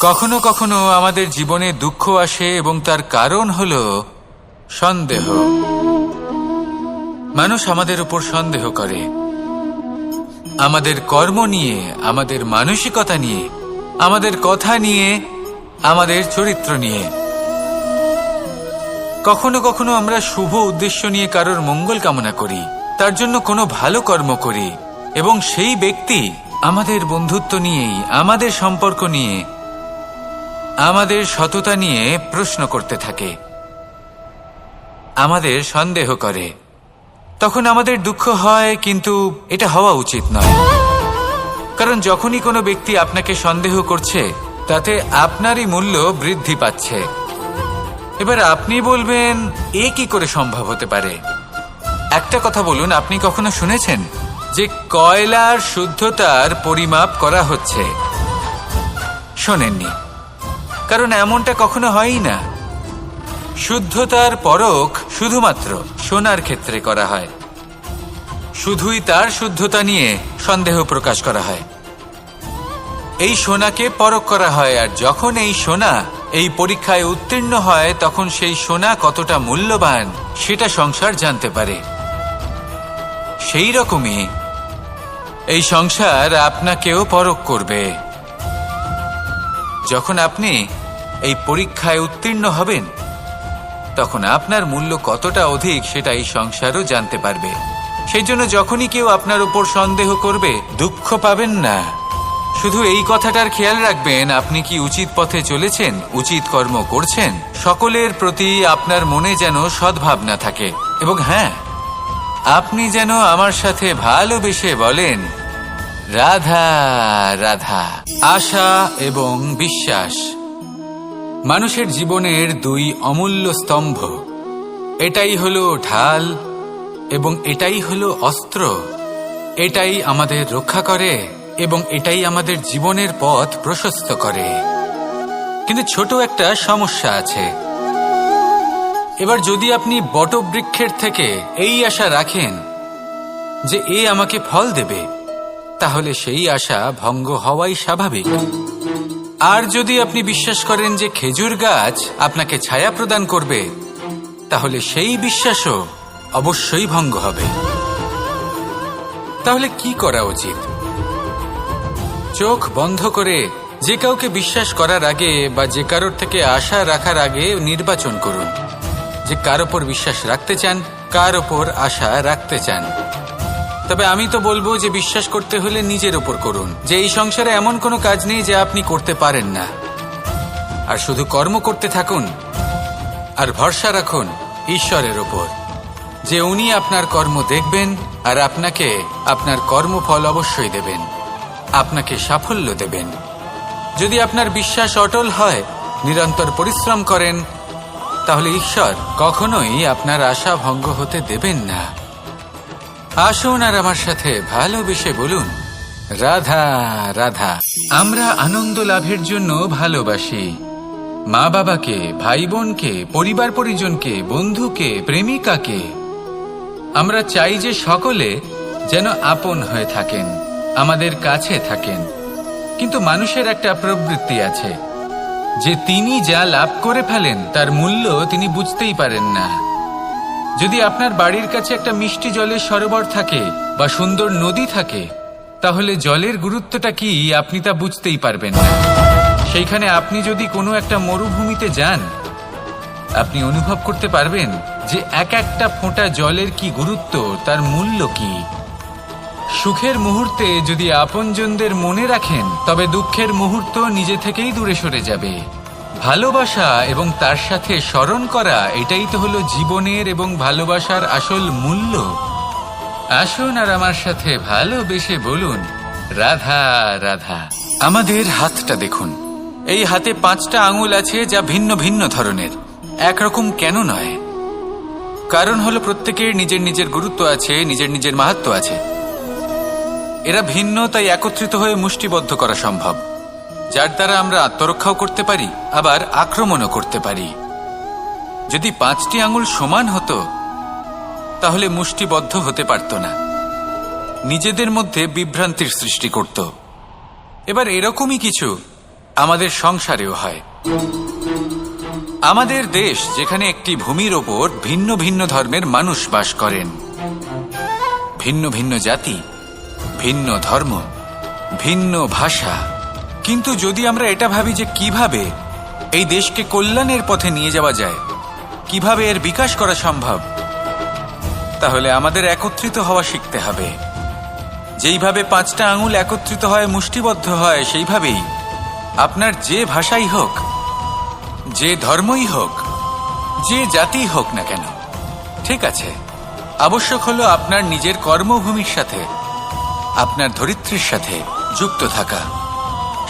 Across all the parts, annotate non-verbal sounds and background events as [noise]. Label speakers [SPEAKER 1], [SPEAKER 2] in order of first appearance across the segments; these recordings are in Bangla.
[SPEAKER 1] কখনো কখনো আমাদের জীবনে দুঃখ আসে এবং তার কারণ হল সন্দেহ। মানুষ আমাদের উপর সন্দেহ করে। আমাদের কর্ম নিয়ে, আমাদের মানসিকতা নিয়ে, আমাদের কথা নিয়ে, আমাদের চরিত্র নিয়ে। কখনো কখনো আমরা শুভ উদ্দেশ্য নিয়ে কারোর মঙ্গল কামনা করি, তার জন্য কোনো ভালো কর্ম করি এবং সেই ব্যক্তি আমাদের বন্ধুত্ব নিয়েই, আমাদের সম্পর্ক নিয়ে আমাদের সততা নিয়ে প্রশ্ন করতে থাকে। আমাদের সন্দেহ করে। তখন আমাদের দুঃখ হয়, কিন্তু এটা হওয়া উচিত নয়। কারণ যখনই কোনো ব্যক্তি আপনাকে সন্দেহ করছে, তাতে আপনারই মূল্য বৃদ্ধি পাচ্ছে। এবার আপনি বলবেন, এ কি করে সম্ভব হতে পারে? একটা কথা বলুন, আপনি কখনো শুনেছেন যে কয়লার শুদ্ধতার পরিমাপ করা হচ্ছে? শোনেননি। কারণ এমনটা কখনো হয়ই না। শুদ্ধতার পরখ শুধুমাত্র সোনার ক্ষেত্রে করা হয়। শুধুই তার শুদ্ধতা নিয়ে সন্দেহ প্রকাশ করা হয়। এই সোনাকে পরখ করা হয়, আর যখন এই সোনা এই পরীক্ষায় উত্তীর্ণ হয়, তখন সেই সোনা কতটা মূল্যবান সেটা সংসার জানতে পারে। সেই রকমই এই সংসার আপনাকেও পরখ করবে। যখন আপনি এই পরীক্ষায় উত্তীর্ণ হবেন? তখন আপনার মূল্য কতটা অধিক সেটা এই সংসারও জানতে পারবে। সেই জন্য যখনই কেউ আপনার উপর সন্দেহ করবে, দুঃখ পাবেন না। শুধু এই কথাটার খেয়াল রাখবেন, আপনি কি উচিত পথে চলেছেন? উচিত কর্ম করছেন? সকলের প্রতি আপনার মনে যেন সদ্ভাবনা থাকে। এবং হ্যাঁ আপনি যেন আমার সাথে ভালোবেসে বলেন, রাধা রাধা। আশা এবং বিশ্বাস। মানুষের জীবনের দুই অমূল্য স্তম্ভ। এটাই হলো ঢাল এবং এটাই হলো অস্ত্র। এটাই আমাদের রক্ষা করে এবং এটাই আমাদের জীবনের পথ প্রশস্ত করে। কিন্তু ছোট একটা সমস্যা আছে। এবার যদি আপনি বটবৃক্ষের থেকে এই আশা রাখেন যে এ আমাকে ফল দেবে, তাহলে সেই আশা ভঙ্গ হওয়াই স্বাভাবিক। আর যদি আপনি বিশ্বাস করেন যে খেজুর গাছ আপনাকে ছায়া প্রদান করবে, তাহলে সেই বিশ্বাসও অবশ্যই ভঙ্গ হবে। তাহলে কি করা উচিত? চোখ বন্ধ করে যে কাউকে বিশ্বাস করার আগে বা যে কারোর থেকে আশা রাখার আগে নির্বাচন করুন। যে কার ওপর বিশ্বাস রাখতে চান, কার ওপর আশা রাখতে চান। তবে আমি তো বলব যে বিশ্বাস করতে হলে নিজের ওপর করুন যে এই সংসারে এমন কোনো কাজ নেই যে আপনি করতে পারেন না। আর শুধু কর্ম করতে থাকুন আর ভরসা রাখুন ঈশ্বরের ওপর যে উনি আপনার কর্ম দেখবেন আর আপনাকে আপনার কর্মফল অবশ্যই দেবেন, আপনাকে সাফল্য দেবেন। যদি আপনার বিশ্বাস অটল হয়, নিরন্তর পরিশ্রম করেন, তাহলে ঈশ্বর কখনোই আপনার আশা ভঙ্গ হতে দেবেন না। আসুন আর আমার সাথে ভালোবেসে বলুন, রাধা রাধা। আমরা আনন্দ লাভের জন্য ভালোবাসি। মা বাবাকে, ভাই বোনকে, পরিবার পরিজনকে, বন্ধুকে, প্রেমিকাকে। আমরা চাই যে সকলে যেন আপন হয়ে থাকেন, আমাদের কাছে থাকেন। কিন্তু মানুষের একটা প্রবৃত্তি আছে। যে তিনি যা লাভ করে ফেলেন, তার মূল্য তিনি বুঝতেই পারেন না। যদি আপনার বাড়ির কাছে একটা মিষ্টি জলের সরোবর থাকে বা সুন্দর নদী থাকে, তাহলে জলের গুরুত্বটা কি আপনি তা বুঝতেই পারবেন সেইখানে আপনি যদি কোনো একটা মরুভূমিতে যান, আপনি অনুভব করতে পারবেন যে এক একটা ফোঁটা জলের কি গুরুত্ব, তার মূল্য কি। সুখের মুহূর্তে যদি আপনজনদের মনে রাখেন, তবে দুঃখের মুহূর্ত নিজে থেকেই দূরে সরে যাবে। ভালোবাসা এবং তার সাথে স্মরণ করা, এটাই তো হলো জীবনের এবং ভালোবাসার আসল মূল্য। আসুন আর আমার সাথে ভালোবেসে বলুন, রাধা রাধা। আমাদের হাতটা দেখুন। এই হাতে পাঁচটা আঙুল আছে যা ভিন্ন ভিন্ন ধরনের, একরকম কেন নয়? কারণ হলো প্রত্যেকের নিজের নিজের গুরুত্ব আছে, নিজের নিজের মাহাত্ম আছে। এরা ভিন্ন, তাই একত্রিত হয়ে মুষ্টিবদ্ধ করা সম্ভব। যার দ্বারা আমরা আত্মরক্ষাও করতে পারি, আবার আক্রমণও করতে পারি। যদি পাঁচটি আঙুল সমান হতো, তাহলে মুষ্টিবদ্ধ হতে পারত না। নিজেদের মধ্যে বিভ্রান্তির সৃষ্টি করত। এবার এরকমই কিছু আমাদের সংসারেও হয়। আমাদের দেশ যেখানে একটি ভূমির ওপর ভিন্ন ভিন্ন ধর্মের মানুষ বাস করেন। ভিন্ন ভিন্ন জাতি, ভিন্ন ধর্ম, ভিন্ন ভাষা। কিন্তু যদি আমরা এটা ভাবি যে কীভাবে এই দেশকে কল্যাণের পথে নিয়ে যাওয়া যায়, কীভাবে এর বিকাশ করা সম্ভব, তাহলে আমাদের একত্রিত হওয়া শিখতে হবে। যেইভাবে পাঁচটা আঙুল একত্রিত হয়, মুষ্টিবদ্ধ হয়, সেইভাবেই আপনার যে ভাষাই হোক, যে ধর্মই হোক, যে জাতি হোক না কেন, ঠিক আছে? আবশ্যক হলো আপনার নিজের কর্মভূমির সাথে, আপনার ধরিত্রীর সাথে যুক্ত থাকা।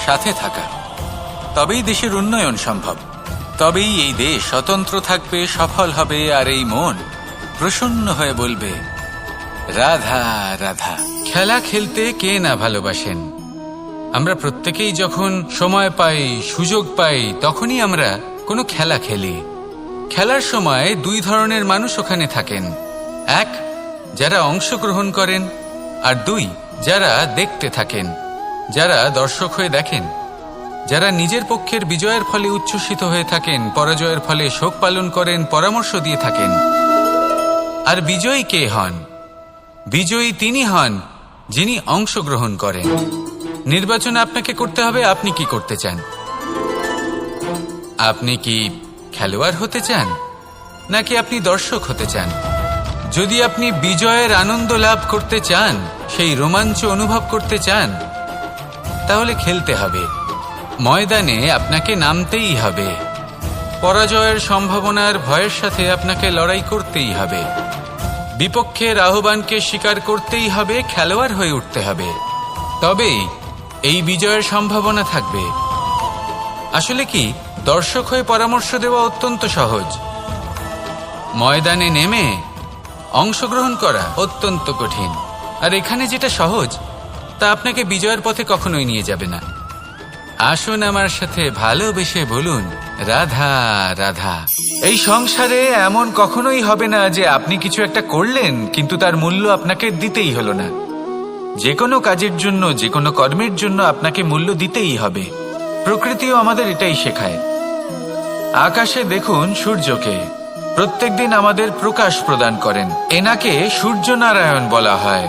[SPEAKER 1] সাথে থাকা। তবেই দেশের উন্নয়ন সম্ভব। তবেই এই দেশ স্বতন্ত্র থাকবে, সফল হবে, আর এই মন প্রসন্ন হয়ে বলবে, রাধা রাধা। খেলা খেলতে কে না ভালোবাসেন? আমরা প্রত্যেকেই যখন সময় পাই, সুযোগ পাই, তখনই আমরা কোনো খেলা খেলি। খেলার সময় দুই ধরনের মানুষ ওখানে থাকেন। এক, যারা অংশগ্রহণ করেন, আর দুই, যারা দেখতে থাকেন। যারা দর্শক হয়ে দেখেন, যারা নিজের পক্ষের বিজয়ের ফলে উচ্ছ্বসিত হয়ে থাকেন, পরাজয়ের ফলে শোক পালন করেন, পরামর্শ দিয়ে থাকেন। আর বিজয়ী কে হন? বিজয়ী তিনি হন যিনি অংশগ্রহণ করেন। নির্বাচন আপনাকে করতে হবে, আপনি কি করতে চান? আপনি কি খেলোয়াড় হতে চান? নাকি আপনি দর্শক হতে চান? যদি আপনি বিজয়ের আনন্দ লাভ করতে চান, সেই রোমাঞ্চ অনুভব করতে চান তাহলে খেলতে হবে। ময়দানে আপনাকে নামতেই হবে। পরাজয়ের সম্ভাবনার ভয়ের সাথে আপনাকে লড়াই করতেই হবে। বিপক্ষের আহ্বানকে স্বীকার করতেই হবে, খেলোয়াড় হয়ে উঠতে হবে। তবেই এই বিজয়ের সম্ভাবনা থাকবে। আসলে কি, দর্শক হয়ে পরামর্শ দেওয়া অত্যন্ত সহজ। ময়দানে নেমে অংশগ্রহণ করা অত্যন্ত কঠিন। আর এখানে যেটা সহজ তা আপনাকে বিজয়ের পথে কখনোই নিয়ে যাবে না। আসুন আমার সাথে ভালোবেসে বলুন, রাধা রাধা। এই সংসারে এমন কখনোই হবে না যে আপনি কিছু একটা করলেন, কিন্তু তার মূল্য আপনাকে দিতেই হলো না। যে কোনো কাজের জন্য, যে কোনো কর্মের জন্য আপনাকে মূল্য দিতেই হবে। প্রকৃতিও আমাদের এটাই শেখায়। আকাশে দেখুন সূর্যকে। প্রত্যেকদিন আমাদের প্রকাশ প্রদান করেন। এনাকে সূর্য নারায়ণ বলা হয়।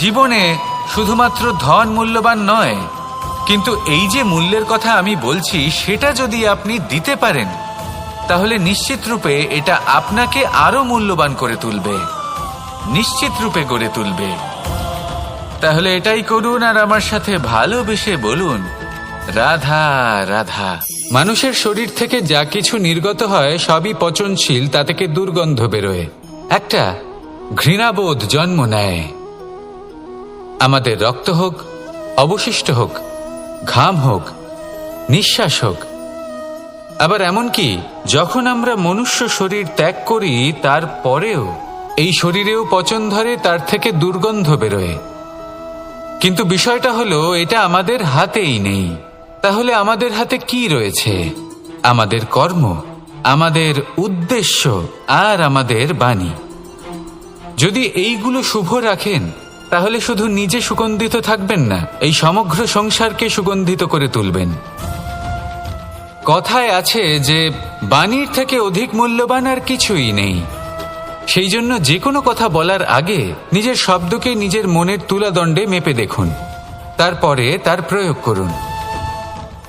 [SPEAKER 1] জীবনে শুধুমাত্র ধন মূল্যবান নয়, কিন্তু এই যে মূল্যের কথা আমি বলছি, সেটা যদি আপনি দিতে পারেন, তাহলে নিশ্চিত রূপে এটা আপনাকে আরও মূল্যবান করে তুলবে, নিশ্চিত রূপে গড়ে তুলবে। তাহলে এটাই করুন আর আমার সাথে ভালোবেসে বলুন, রাধা রাধা। মানুষের শরীর থেকে যা কিছু নির্গত হয়, সবই পচনশীল তা থেকে দুর্গন্ধ বেরোয়? একটা ঘৃণাবোধ জন্ম নেয়। আমাদের রক্ত হোক, অবশিষ্ট হোক, ঘাম হোক, নিঃশ্বাস হোক। আবার এমনকি যখন আমরা মনুষ্য শরীর ত্যাগ করি তারপরেও এই শরীরেও পচন ধরে তার থেকে দুর্গন্ধ বেরোয়। কিন্তু বিষয়টা হলো, এটা আমাদের হাতেই নেই। তাহলে আমাদের হাতে কি রয়েছে? আমাদের কর্ম, আমাদের উদ্দেশ্য, আর আমাদের বাণী। যদি এইগুলো শুভ রাখেন তাহলে শুধু নিজে সুগন্ধিত থাকবেন না, এই সমগ্র সংসারকে সুগন্ধিত করে তুলবেন। কথায় আছে যে, বাণীর থেকে অধিক মূল্যবান আর কিছুই নেই। সেই জন্য যে কোনো কথা বলার আগে নিজের শব্দকে নিজের মনের তুলাদণ্ডে মেপে দেখুন। তারপরে তার প্রয়োগ করুন।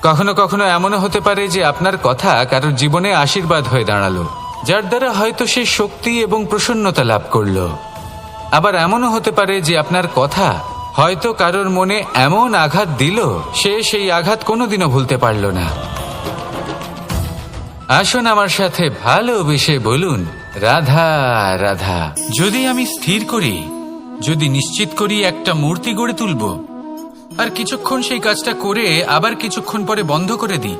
[SPEAKER 1] কখনো কখনো এমনও হতে পারে যে আপনার কথা কারোর জীবনে আশীর্বাদ হয়ে দাঁড়াল, যার দ্বারা হয়তো সে শক্তি এবং প্রসন্নতা লাভ করল। আবার এমনও হতে পারে যে আপনার কথা হয়তো কারোর মনে এমন আঘাত দিল, সে সেই আঘাত কোনোদিনও ভুলতে পারল না। আসুন আমার সাথে ভালোবেসে বলুন, রাধা রাধা। যদি আমি স্থির করি, যদি নিশ্চিত করি একটা মূর্তি গড়ে তুলব, আর কিছুক্ষণ সেই কাজটা করে আবার কিছুক্ষণ পরে বন্ধ করে দিই,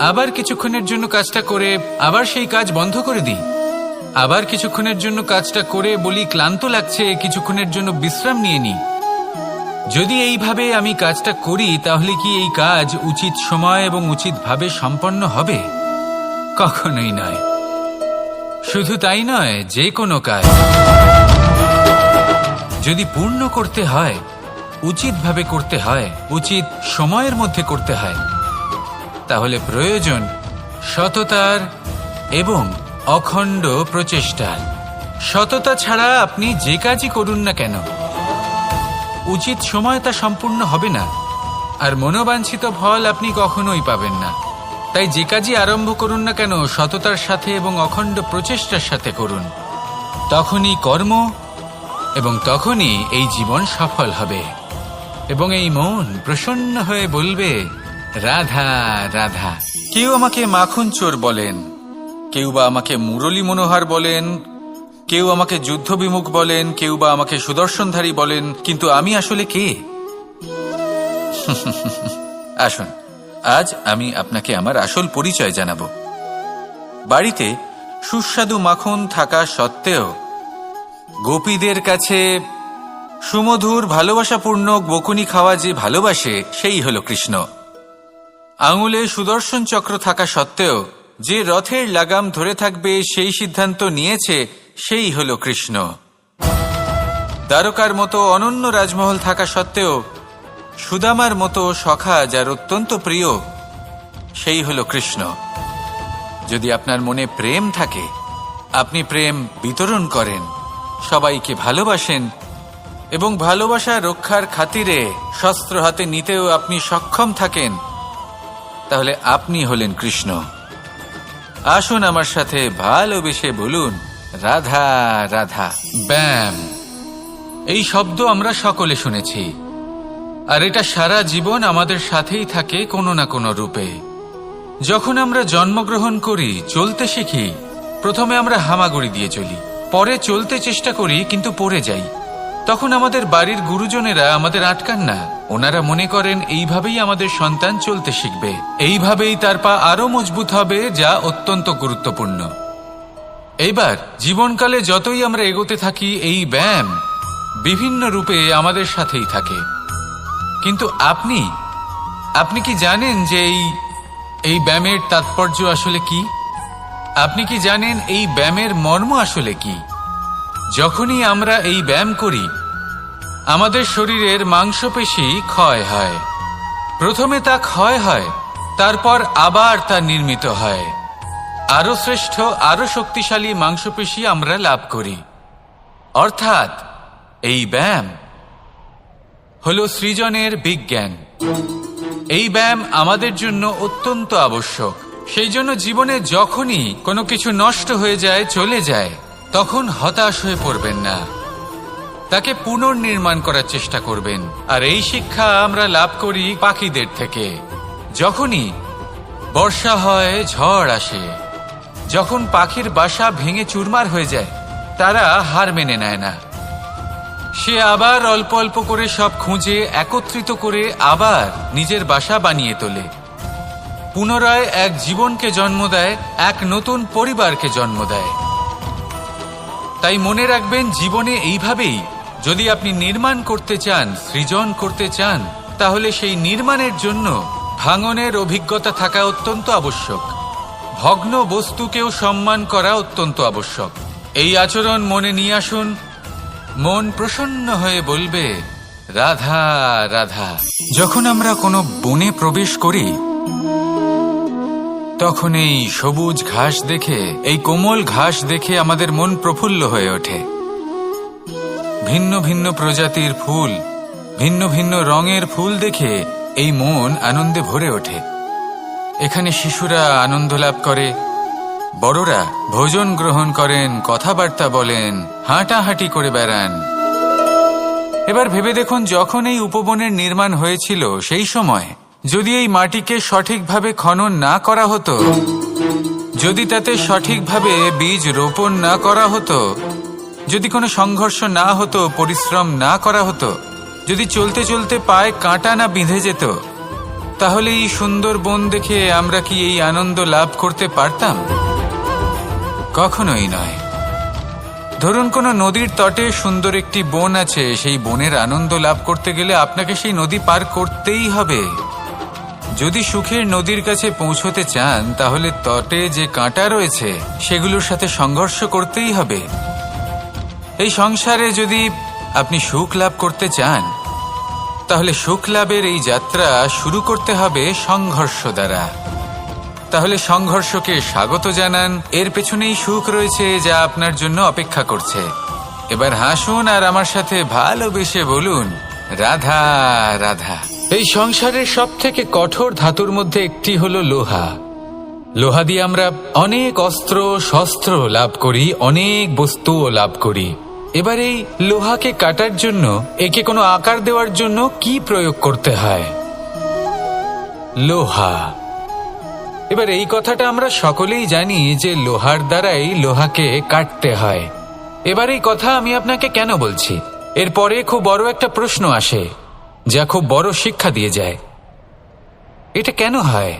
[SPEAKER 1] আবার কিছুক্ষণের জন্য কাজটা করে আবার সেই কাজ বন্ধ করে দিই আবার কিছুক্ষণের জন্য কাজটা করে বলি, ক্লান্ত লাগছে, কিছুক্ষণের জন্য বিশ্রাম নিয়ে নিই যদি এইভাবে আমি কাজটা করি, তাহলে কি এই কাজ উচিত সময় এবং উচিতভাবে সম্পন্ন হবে? কখনোই নয়। শুধু তাই নয়, যে কোনো কাজ যদি পূর্ণ করতে হয়, উচিতভাবে করতে হয়, উচিত সময়ের মধ্যে করতে হয়, তাহলে প্রয়োজন সততার এবং অখণ্ড প্রচেষ্টার সততা ছাড়া আপনি যে কাজই করুন না কেন, উচিত সময় তা সম্পূর্ণ হবে না, আর মনোবাঞ্ছিত ফল আপনি কখনোই পাবেন না। তাই যে কাজই আরম্ভ করুন না কেন, সততার সাথে এবং অখণ্ড প্রচেষ্টার সাথে করুন। তখনই কর্ম এবং তখনই এই জীবন সফল হবে। এবং এই মন প্রসন্ন হয়ে বলবে, রাধা রাধা। কেউ আমাকে মাখন চোর বলেন কেউ বা আমাকে মুরলী মনোহার বলেন, কেউ আমাকে যুদ্ধ বিমুখ বলেন, কেউ বা আমাকে সুদর্শনধারী বলেন, কিন্তু আমি আসলে কে? [laughs] আসুন, আজ আমি আপনাকে আমার আসল পরিচয় জানাব। বাড়িতে সুস্বাদু মাখন থাকা সত্ত্বেও গোপীদের কাছে সুমধুর ভালোবাসাপূর্ণ বকুনি খাওয়া যে ভালোবাসে, সেই হল কৃষ্ণ। আঙুলে সুদর্শন চক্র থাকা সত্ত্বেও যে রথের লাগাম ধরে থাকবে সেই সিদ্ধান্ত নিয়েছে, সেই হল কৃষ্ণ। দ্বারকার মতো অনন্য রাজমহল থাকা সত্ত্বেও, সুদামার মতো সখা যার অত্যন্ত প্রিয়, সেই হল কৃষ্ণ। যদি আপনার মনে প্রেম থাকে, আপনি প্রেম বিতরণ করেন, সবাইকে ভালোবাসেন এবং ভালোবাসা রক্ষার খাতিরে শস্ত্র হাতে নিতেও আপনি সক্ষম থাকেন, তাহলে আপনি হলেন কৃষ্ণ। আসুন আমার সাথে ভালোবেসে বলুন, রাধা রাধা। ব্যাম। এই শব্দ আমরা সকলে শুনেছি। আর এটা সারা জীবন আমাদের সাথেই থাকে কোনো না কোনো রূপে। যখন আমরা জন্মগ্রহণ করি, চলতে শিখি, প্রথমে আমরা হামাগুড়ি দিয়ে চলি। পরে চলতে চেষ্টা করি, কিন্তু পড়ে যাই। তখন আমাদের বাড়ির গুরুজনেরা আমাদের আটকান না। ওনারা মনে করেন, এইভাবেই আমাদের সন্তান চলতে শিখবে। এইভাবেই তার পা আরও মজবুত হবে, যা অত্যন্ত গুরুত্বপূর্ণ। এইবার, জীবনকালে যতই আমরা এগোতে থাকি, এই ব্যায়াম বিভিন্ন রূপে আমাদের সাথেই থাকে। কিন্তু আপনি আপনি কি জানেন যে এই এই ব্যায়ামের তাৎপর্য আসলে কি? আপনি কি জানেন এই ব্যায়ামের মর্ম আসলে কি? যখনই আমরা এই ব্যায়াম করি, আমাদের শরীরের মাংসপেশি ক্ষয় হয়। প্রথমে তা ক্ষয় হয়, তারপর আবার তা নির্মিত হয়। আরও শ্রেষ্ঠ আরও শক্তিশালী মাংসপেশি আমরা লাভ করি। অর্থাৎ, এই ব্যায়াম হল সৃজনের বিজ্ঞান। এই ব্যায়াম আমাদের জন্য অত্যন্ত আবশ্যক। সেই জন্য জীবনে যখনই কোনো কিছু নষ্ট হয়ে যায়, চলে যায় তখন হতাশ হয়ে পড়বেন না। তাকে পুনর্নির্মাণ করার চেষ্টা করবেন। আর এই শিক্ষা আমরা লাভ করি পাখিদের থেকে। যখনই বর্ষা হয়, ঝড় আসে, যখন পাখির বাসা ভেঙে চুরমার হয়ে যায়, তারা হার মেনে নেয় না। সে আবার অল্প অল্প করে সব খুঁজে, একত্রিত করে আবার নিজের বাসা বানিয়ে তোলে। পুনরায় এক জীবনকে জন্ম দেয়, এক নতুন পরিবারকে জন্ম দেয়। তাই মনে রাখবেন, জীবনে এইভাবেই যদি আপনি নির্মাণ করতে চান, সৃজন করতে চান, তাহলে সেই নির্মাণের জন্য ভাঙনের অভিজ্ঞতা থাকা অত্যন্ত আবশ্যক। ভগ্ন বস্তুকেও সম্মান করা অত্যন্ত আবশ্যক। এই আচরণ মনে নিয়ে আসুন। মন প্রসন্ন হয়ে বলবে, রাধা রাধা। যখন আমরা কোনো বনে প্রবেশ করি তখন এই সবুজ ঘাস দেখে, এই কোমল ঘাস দেখে আমাদের মন প্রফুল্ল হয়ে ওঠে। ভিন্ন ভিন্ন প্রজাতির ফুল, ভিন্ন ভিন্ন রঙের ফুল দেখে এই মন আনন্দে ভরে ওঠে। এখানে শিশুরা আনন্দ লাভ করে, বড়রা ভোজন গ্রহণ করেন, কথাবার্তা বলেন, হাঁটাহাঁটি করে বেড়ান। এবার ভেবে দেখুন, যখন এই উপবনের নির্মাণ হয়েছিল সেই সময় যদি এই মাটিকে সঠিকভাবে খনন না করা হতো, যদি তাতে সঠিকভাবে বীজ রোপণ না করা হতো, যদি কোনো সংঘর্ষ না হতো, পরিশ্রম না করা হতো, যদি চলতে চলতে পায়ে কাঁটা না বিঁধে যেত, তাহলে এই সুন্দর বন দেখে আমরা কি এই আনন্দ লাভ করতে পারতাম? কখনোই নয়। ধরুন কোনো নদীর তটে সুন্দর একটি বন আছে, সেই বনের আনন্দ লাভ করতে গেলে আপনাকে সেই নদী পার করতেই হবে। যদি সুখের নদীর কাছে পৌঁছতে চান, তাহলে তটে যে কাঁটা রয়েছে, সেগুলোর সাথে সংঘর্ষ করতেই হবে। এই সংসারে যদি আপনি সুখ লাভ করতে চান, তাহলে সুখ লাভের এই যাত্রা শুরু করতে হবে সংঘর্ষ দ্বারা। তাহলে সংঘর্ষকে স্বাগত জানান, এর পেছনেই সুখ রয়েছে যা আপনার জন্য অপেক্ষা করছে। এবার হাসুন আর আমার সাথে ভালোবেসে বলুন, রাধা রাধা। এই সংসারের সব থেকে কঠোর ধাতুর মধ্যে একটি হলো লোহা। লোহা দিয়ে আমরা অনেক অস্ত্র, শস্ত্র লাভ করি, অনেক বস্তুও লাভ করি। এবার এই লোহাকে কাটার জন্য, একে কোনো আকার দেওয়ার জন্য কি প্রয়োগ করতে হয়? লোহা। এবার এই কথাটা আমরা সকলেই জানি যে লোহার দ্বারাই লোহাকে কাটতে হয়। এবার এই কথা আমি আপনাকে কেন বলছি? এরপরে খুব বড় একটা প্রশ্ন আসে। যা খুব বড় শিক্ষা দিয়ে যায়। এটা কেন হয়?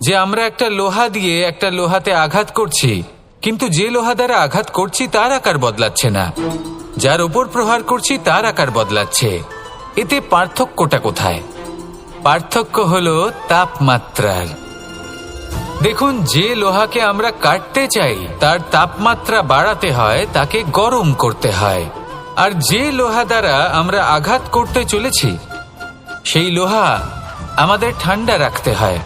[SPEAKER 1] যে আমরা একটা লোহা দিয়ে একটা লোহাতে আঘাত করছি, কিন্তু যে লোহা দ্বারা আঘাত করছি তার আকার বদলাচ্ছে না। যার উপর প্রহার করছি তার আকার বদলাচ্ছে। এতে পার্থক্যটা কোথায়? পার্থক্য হলো তাপমাত্রার। দেখুন, যে লোহাকে আমরা কাটতে চাই, তার তাপমাত্রা বাড়াতে হয়, তাকে গরম করতে হয়। আর যে লোহা দ্বারা আমরা আঘাত করতে চলেছি সেই লোহা আমাদের ঠান্ডা রাখতে হয়।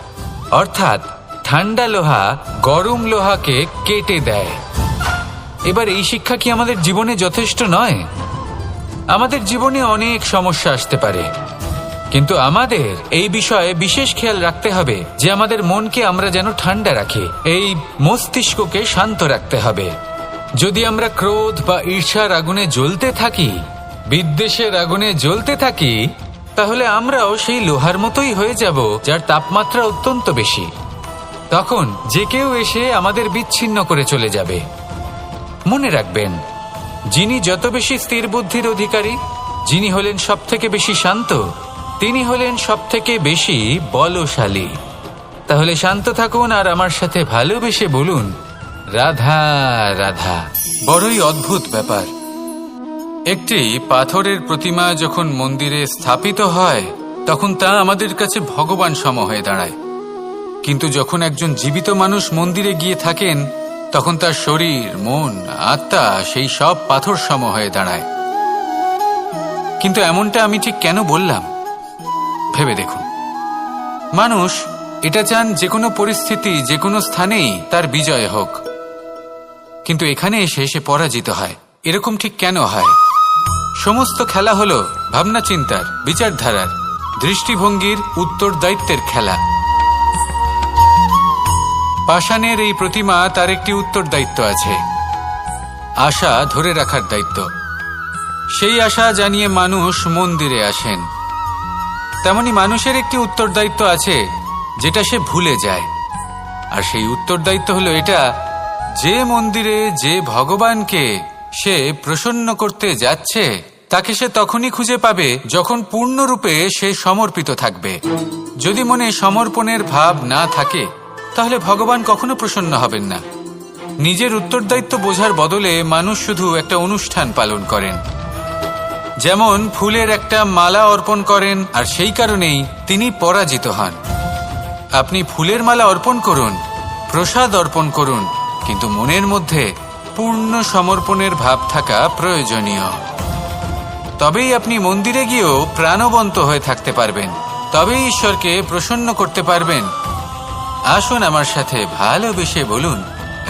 [SPEAKER 1] অর্থাৎ ঠান্ডা লোহা গরম লোহাকে কেটে দেয়। এবার এই শিক্ষা কি আমাদের জীবনে যথেষ্ট নয়? আমাদের জীবনে অনেক সমস্যা আসতে পারে। কিন্তু আমাদের এই বিষয়ে বিশেষ খেয়াল রাখতে হবে যে আমাদের মনকে আমরা যেন ঠান্ডা রাখি, এই মস্তিষ্ককে শান্ত রাখতে হবে। যদি আমরা ক্রোধ বা ঈর্ষার আগুনে জ্বলতে থাকি, বিদ্বেষের আগুনে জ্বলতে থাকি তাহলে আমরাও সেই লোহার মতোই হয়ে যাব, যার তাপমাত্রা অত্যন্ত বেশি। তখন যে কেউ এসে আমাদের বিচ্ছিন্ন করে চলে যাবে। মনে রাখবেন, যিনি যত বেশি স্থির বুদ্ধির অধিকারী, যিনি হলেন সব থেকে বেশি শান্ত, তিনি হলেন সব থেকে বেশি বলশালী। তাহলে শান্ত থাকুন আর আমার সাথে ভালোবেসে বলুন, রাধা রাধা। বড়ই অদ্ভুত ব্যাপার। একটি পাথরের প্রতিমা যখন মন্দিরে স্থাপিত হয়, তখন তা আমাদের কাছে ভগবান সম হয়ে দাঁড়ায়। কিন্তু যখন একজন জীবিত মানুষ মন্দিরে গিয়ে থাকেন, তখন তার শরীর, মন, আত্মা সেই সব পাথর সম হয়ে দাঁড়ায়। কিন্তু এমনটা আমি ঠিক কেন বললাম? ভেবে দেখুন। মানুষ এটা চান যে কোনো পরিস্থিতি, যে কোনো স্থানেই তার বিজয় হোক। কিন্তু এখানে এসে সে পরাজিত হয়। এরকম ঠিক কেন হয়? সমস্ত খেলা হলো ভাবনা চিন্তার, বিচারধারার, দৃষ্টিভঙ্গির উত্তর দায়িত্বের খেলা। পাষাণের এই প্রতিমা তার একটি উত্তর দায়িত্ব আছে। আশা ধরে রাখার দায়িত্ব। সেই আশা জানিয়ে মানুষ মন্দিরে আসেন। তেমনি মানুষের একটি উত্তর দায়িত্ব আছে যেটা সে ভুলে যায়। আর সেই উত্তর দায়িত্ব হলো এটা, যে মন্দিরে যে ভগবানকে সে প্রসন্ন করতে যাচ্ছে তাকে সে তখনই খুঁজে পাবে যখন পূর্ণরূপে সে সমর্পিত থাকবে। যদি মনে সমর্পণের ভাব না থাকে, তাহলে ভগবান কখনো প্রসন্ন হবেন না। নিজের উত্তরদায়িত্ব বোঝার বদলে মানুষ শুধু একটা অনুষ্ঠান পালন করেন। যেমন ফুলের একটা মালা অর্পণ করেন, আর সেই কারণেই তিনি পরাজিত হন। আপনি ফুলের মালা অর্পণ করুন, প্রসাদ অর্পণ করুন, কিন্তু মনের মধ্যে পূর্ণ সমর্পণের ভাব থাকা প্রয়োজনীয়। তবেই আপনি মন্দিরে গিয়েও প্রাণবন্ত হয়ে থাকতে পারবেন। তবেই ঈশ্বরকে প্রসন্ন করতে পারবেন। আসুন আমার সাথে ভালোবেসে বলুন,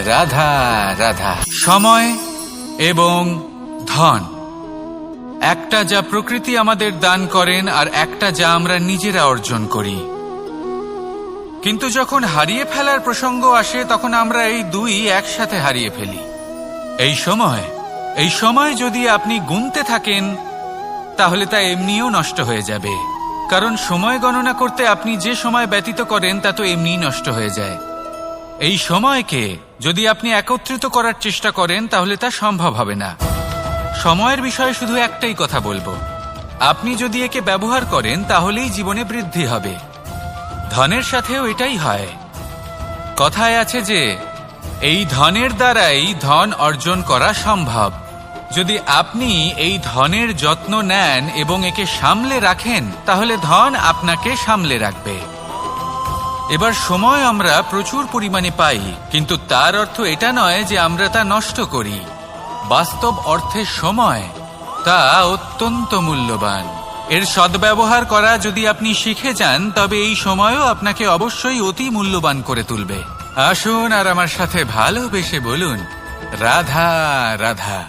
[SPEAKER 1] রাধা রাধা। সময় এবং ধন। একটা যা প্রকৃতি আমাদের দান করেন আর একটা যা আমরা নিজেরা অর্জন করি। কিন্তু যখন হারিয়ে ফেলার প্রসঙ্গ আসে, তখন আমরা এই দুই একসাথে হারিয়ে ফেলি। এই সময় এই সময় যদি আপনি গুনতে থাকেন তাহলে তা এমনিও নষ্ট হয়ে যাবে। কারণ সময় গণনা করতে আপনি যে সময় ব্যতীত করেন, তা তো এমনিই নষ্ট হয়ে যায়। এই সময়কে যদি আপনি একত্রিত করার চেষ্টা করেন, তাহলে তা সম্ভব হবে না। সময়ের বিষয়ে শুধু একটাই কথা বলব। আপনি যদি একে ব্যবহার করেন, তাহলেই জীবনে বৃদ্ধি হবে। ধনের সাথেও এটাই হয়। কথায় আছে যে, এই ধনের দ্বারাই ধন অর্জন করা সম্ভব। যদি আপনি এই ধনের যত্ন নেন এবং একে সামলে রাখেন, তাহলে ধন আপনাকে সামলে রাখবে। এবার সময় আমরা প্রচুর পরিমাণে পাই, কিন্তু তার অর্থ এটা নয় যে আমরা তা নষ্ট করি। বাস্তব অর্থে সময় তা অত্যন্ত মূল্যবান। এর সদ্ব্যবহার করা যদি আপনি শিখে যান, তবে এই সময়ও আপনাকে অবশ্যই অতি মূল্যবান করে তুলবে। আসুন আর আমার সাথে ভালোবেসে বলুন, রাধা রাধা।